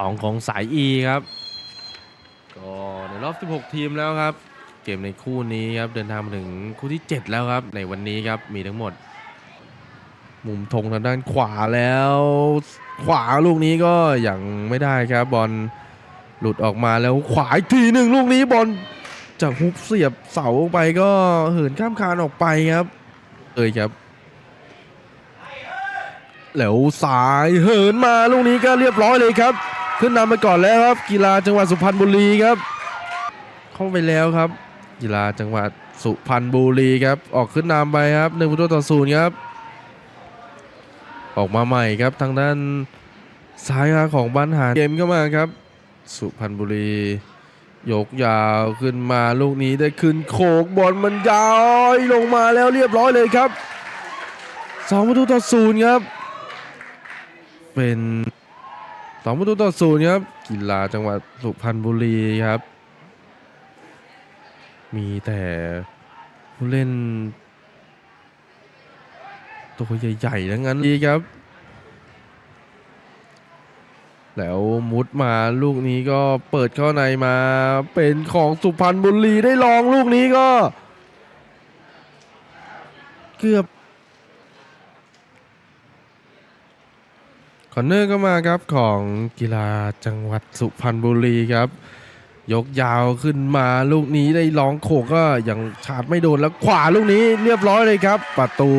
สองของสาย E ครับ ก็ในรอบ 16 ทีมแล้วครับ เกมในคู่นี้ครับ เดินทางมาถึงคู่ที่ 7 แล้วครับ ในวันนี้ครับ มีทั้งหมด มุมธงทางด้านขวาแล้ว ขวาลูกนี้ก็ยังไม่ได้ครับบอลหลุดออกมาแล้วขวาอีกทีหนึ่งลูกนี้บอลจากฮุบเสียบเสาไปก็เหินข้ามคานออกไปครับเอ้ยครับแล้วสายเหินมาลูกนี้ก็เรียบร้อยเลยครับ ขึ้นนำไปก่อนแล้วครับ กีฬาจังหวัดสุพรรณบุรีครับ เข้าไปแล้วครับ กีฬาจังหวัดสุพรรณบุรีครับ ออกขึ้นนำไปครับหนึ่งประตูต่อศูนย์ครับ ออกมาใหม่ครับทางด้านซ้ายของบ้านหานเกมเข้ามาครับ สุพรรณบุรียกยาวขึ้นมาลูกนี้ได้ขึ้นโขกบอลมันยาวลงมาแล้วเรียบร้อยเลยครับสองประตูต่อศูนย์ครับ เป็น สองประตูต่อศูนย์ครับกีฬาจังหวัดสุพรรณบุรีครับ มีแต่ผู้เล่น ตัวใหญ่ๆทั้งนั้นดีครับ แล้วมุดมาลูกนี้ก็เปิดเข้าในมาเป็นของสุพรรณบุรีได้ลองลูกนี้ก็ เกือบ คอนเนอร์ก็มาครับของกีฬาจังหวัดสุพรรณบุรีครับ ยกยาวขึ้นมาลูกนี้ได้ลองโขกก็ยังชาร์จไม่โดนแล้วขวาลูกนี้เรียบร้อยเลยครับ ประตู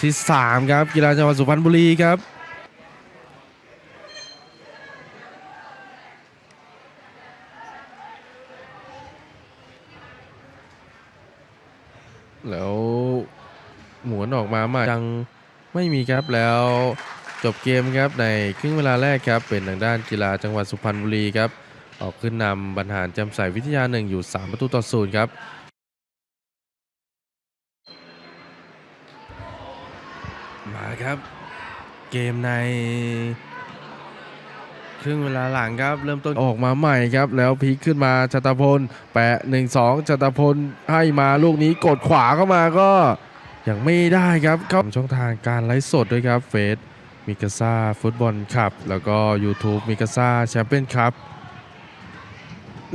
ที่ 3 ครับ กีฬาจังหวัดสุพรรณบุรีครับแล้วหมุนออกมาใหม่ยังไม่มีครับแล้ว จบเกมครับในครึ่งเวลาแรกครับเป็นทางด้านกีฬาจังหวัดสุพรรณบุรีครับออกขึ้นนำบรรหารจำใสวิทยาหนึ่งอยู่ 3 ประตูต่อศูนย์ครับมาครับ เกมใน ครึ่งเวลาหลังครับ เริ่มต้นออกมาใหม่ครับ แล้วพลิกขึ้นมาชตพล แปะ1-2ชตพลให้มาลูกนี้กดขวาเข้ามาก็ยังไม่ได้ครับเข้าช่องทางการไลฟ์สดด้วยครับเฟซ มิกาซ่าฟุตบอลคับ แล้วก็ YouTube มิกาซ่าแชมเปี้ยนคัพ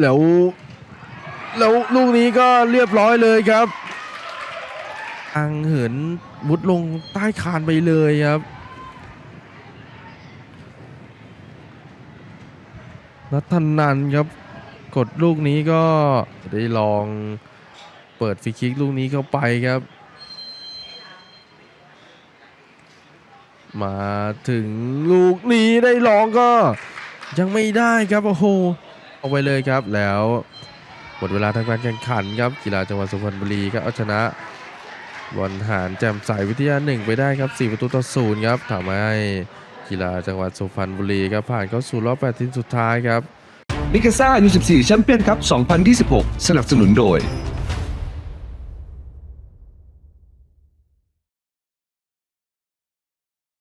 แล้วแล้วลูกนี้ก็เรียบร้อยเลยครับทางเหินมุดลงใต้คานไปเลยครับนัทธนันครับกดลูกนี้ก็ได้ลองเปิดฟรีคิกลูกนี้เข้าไปครับ มาถึงลูกนี้ได้ลองก็ ยังไม่ได้ครับโอ้โหเอาไปเลยครับแล้วหมดเวลาทางการแข่งขันครับกีฬาจังหวัดสุพรรณบุรีครับเอาชนะบอลหารแจ่มใสวิทยาหนึ่งไปได้ครับ 4 ประตูต่อศูนย์ครับทำให้กีฬาจังหวัดสุพรรณบุรีครับผ่านเข้าสู่รอบ8ทีมสุดท้ายครับมิกาซ่า U14 แชมเปี้ยนคัพ2026 สนับสนุนโดย